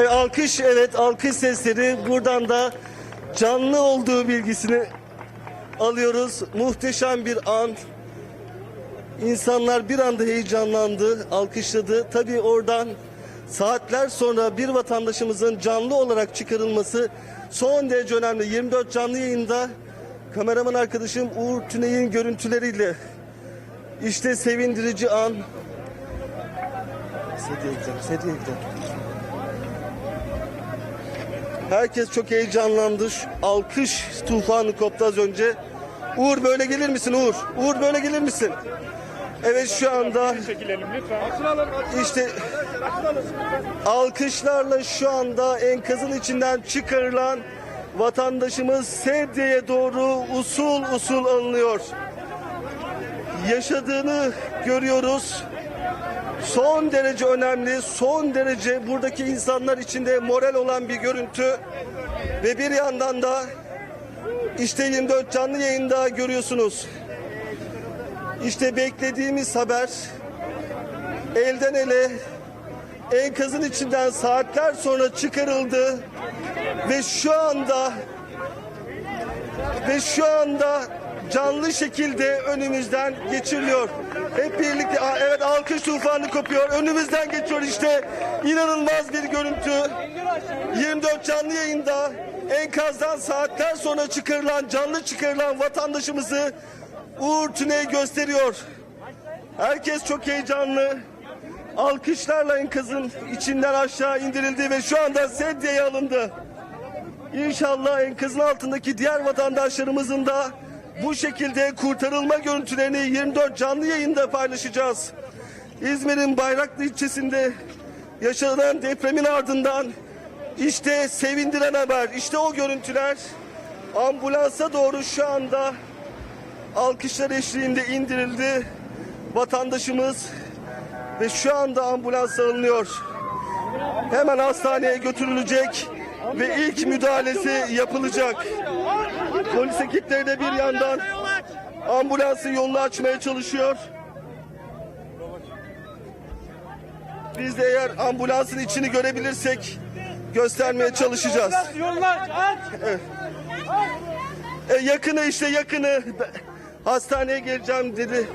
E, alkış evet alkış sesleri buradan da canlı olduğu bilgisini alıyoruz. Muhteşem bir an. İnsanlar bir anda heyecanlandı, alkışladı. Tabii oradan saatler sonra bir vatandaşımızın canlı olarak çıkarılması son derece önemli. 24 canlı yayında kameraman arkadaşım Uğur Tüney'in görüntüleriyle işte sevindirici an. Sediye gidelim, sediye gidelim. Herkes çok heyecanlandı. Alkış tufanı koptu az önce. Uğur böyle gelir misin Uğur? Uğur böyle gelir misin? Evet şu anda işte alkışlarla şu anda enkazın içinden çıkarılan vatandaşımız sedyeye doğru usul usul alınıyor. Yaşadığını görüyoruz. Son derece önemli, son derece buradaki insanlar içinde moral olan bir görüntü. Ve bir yandan da işte 24 canlı yayında görüyorsunuz. İşte beklediğimiz haber elden ele enkazın içinden saatler sonra çıkarıldı ve şu anda ve şu anda canlı şekilde önümüzden geçiriliyor. Hep birlikte evet alkış tufanı kopuyor. Önümüzden geçiyor işte. inanılmaz bir görüntü. 24 canlı yayında enkazdan saatler sonra çıkarılan canlı çıkarılan vatandaşımızı Uğur Tüney gösteriyor. Herkes çok heyecanlı. Alkışlarla enkazın içinden aşağı indirildi ve şu anda sedyeye alındı. İnşallah enkazın altındaki diğer vatandaşlarımızın da bu şekilde kurtarılma görüntülerini 24 canlı yayında paylaşacağız. İzmir'in Bayraklı ilçesinde yaşanan depremin ardından işte sevindiren haber, işte o görüntüler ambulansa doğru şu anda alkışlar eşliğinde indirildi. Vatandaşımız ve şu anda ambulans alınıyor. Hemen hastaneye götürülecek ve ilk müdahalesi yapılacak. Polis ekipleri de bir yandan ambulansın yolunu açmaya çalışıyor. Biz de eğer ambulansın içini görebilirsek göstermeye çalışacağız. Aç. E, yakını işte yakını hastaneye geleceğim dedi.